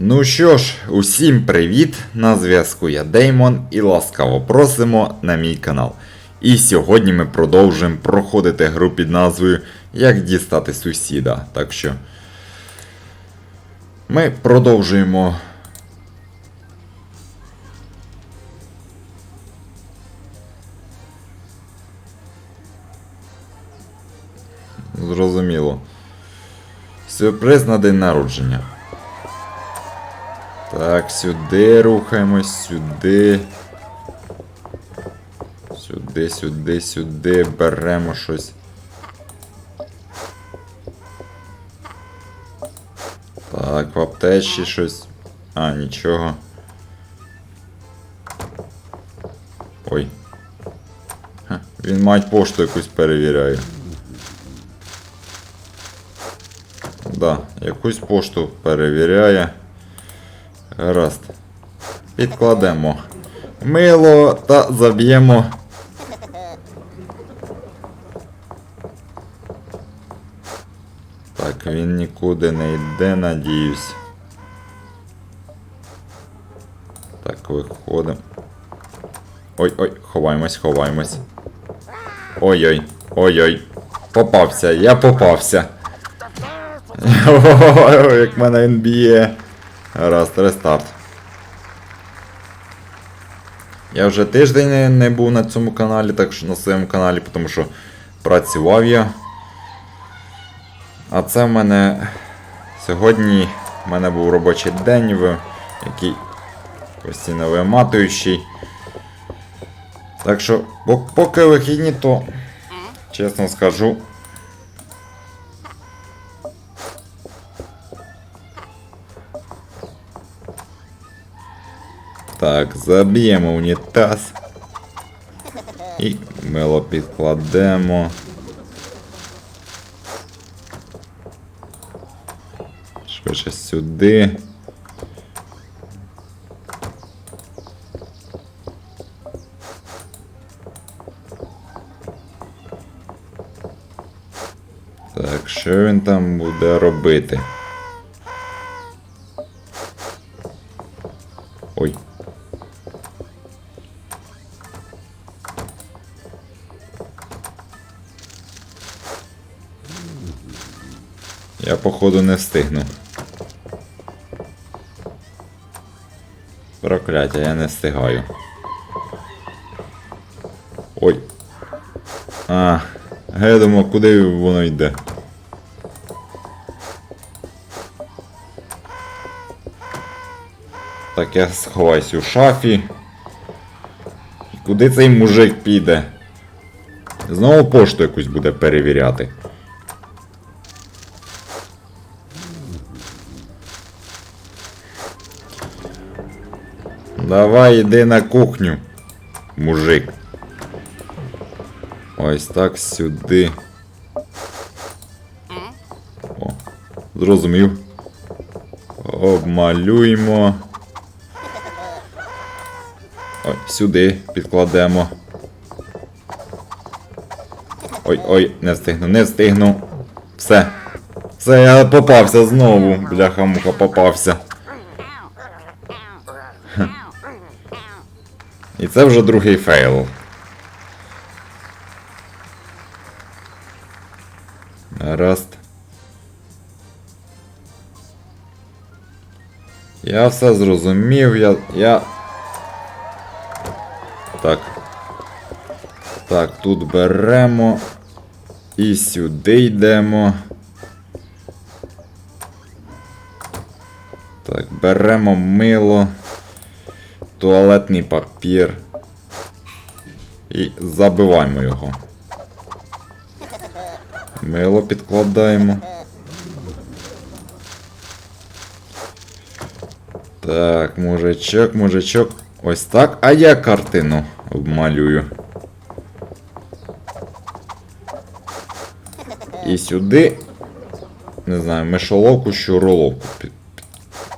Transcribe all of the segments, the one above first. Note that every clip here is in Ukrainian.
Ну що ж, усім привіт! На зв'язку я Деймон і ласкаво просимо на мій канал. І сьогодні ми продовжуємо проходити гру під назвою Як дістати сусіда. Так що ми продовжуємо. Зрозуміло. Сюрприз на день народження. Так, сюди рухаємось, сюди. Сюди, сюди, сюди. Беремо щось. Так, в аптечці щось. А, нічого. Ой. Ха, він мать пошту якусь перевіряє. Да, якусь пошту перевіряє. Гаразд. Підкладемо мило та заб'ємо. Так, він нікуди не йде, надіюсь. Так, виходимо. Ой-ой, ховаємось, ховаємось. Ой-ой, ой-ой. Попався, я попався. Ой, як мене він б'є. Раз, рестарт. Я вже тиждень не, був на цьому каналі, так що на своєму каналі, тому що працював я. А це в мене сьогодні в мене був робочий день, який постійно виматуючий. Так що, поки вихідні, то чесно скажу. Так, заб'ємо унітаз. І мило підкладемо. Швидше сюди. Так, що він там буде робити? Ой. Я походу не встигну. Прокляття, я не встигаю. Ой. А, я думав, куди воно йде. Так, я сховаюсь у шафі. Куди цей мужик піде? Знову пошту якусь буде перевіряти. Давай йди на кухню, мужик. Ось так сюди. О, зрозумів. Обмалюємо. Ой, сюди підкладемо. Ой, ой, не встигну, не встигну. Все. Все, я попався знову. Бляха-муха попався. Це вже другий фейл. Гаразд. Я все зрозумів, я. я. Так. Так, тут беремо. І сюди йдемо. Так, беремо мило туалетний папір. І забиваємо його. Мило підкладаємо. Так, мужичок, мужичок. Ось так. А я картину обмалюю. І сюди. Не знаю, мишоловку, щуроловку.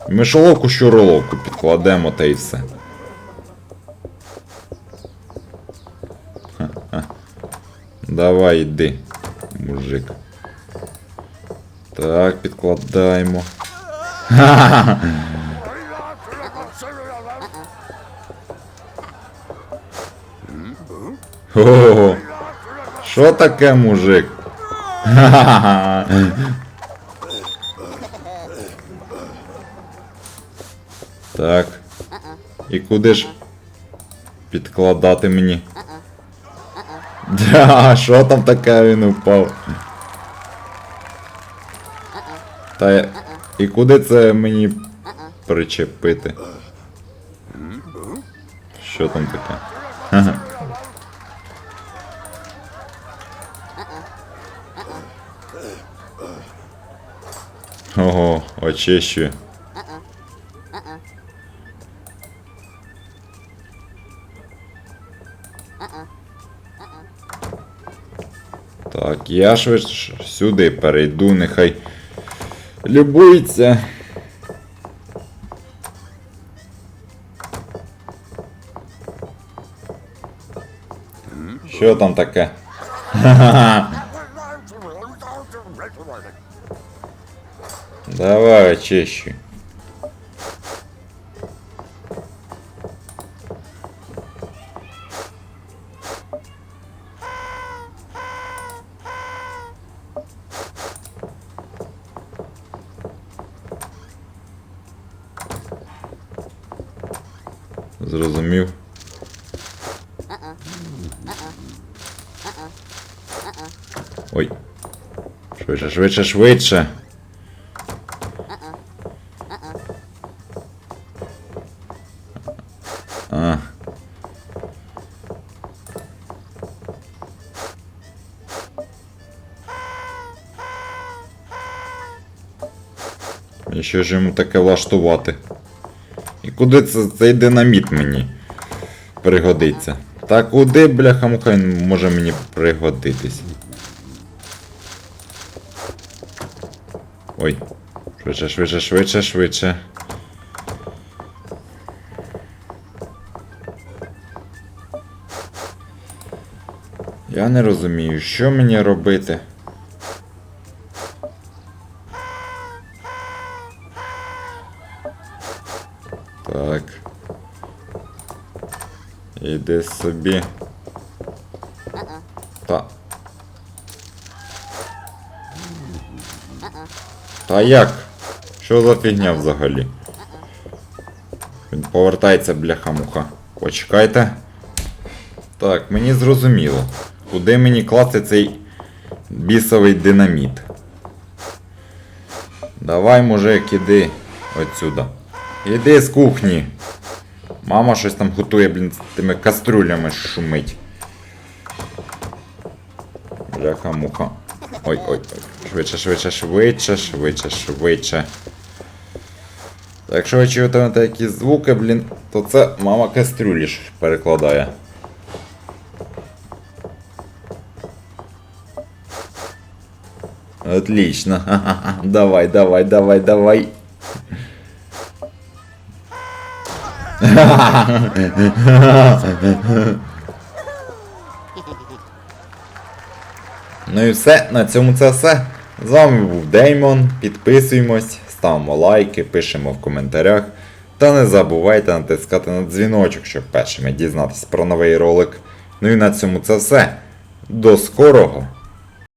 Мишоловку, щуроловку підкладемо та й все. Давай йди, мужик. Так, підкладаємо. Ха-ха-ха! Ого! Що таке, мужик? Ха-ха-ха! Так. І куди ж підкладати мені? Да, що там таке він упав? Та. І куди це мені причепити? Що там таке? Ага. Ого, очищую. Так, я швидше сюди перейду, нехай любується. Що там таке? Давай очищу. Зрозумів. Ой. Швидше, швидше, швидше. А. Що ж йому таке влаштувати? І куди це, цей динаміт мені пригодиться? Та куди, бляха муха, він може мені пригодитись? Ой. Швидше, швидше, швидше, швидше. Я не розумію, що мені робити. Так. Іди собі. Та. Та як? Що за фігня взагалі? Він повертається бляха-муха. Почекайте. Так, мені зрозуміло. Куди мені класти цей бісовий динаміт? Давай, мужик, іди отсюда. Іди з кухні. Мама щось там готує, блін, з тими каструлями шумить. Бляха-муха. Ой, ой, ой. Швидше, швидше, швидше, швидше, швидше. Якщо ви чуєте якісь звуки, блін, то це мама кастрюлі ж перекладає. Отлично. Давай, давай, давай, давай. Ну і все, на цьому це все. З вами був Деймон. Підписуємось, ставимо лайки, пишемо в коментарях. Та не забувайте натискати на дзвіночок, щоб першими дізнатися про новий ролик. Ну і на цьому це все. До скорого!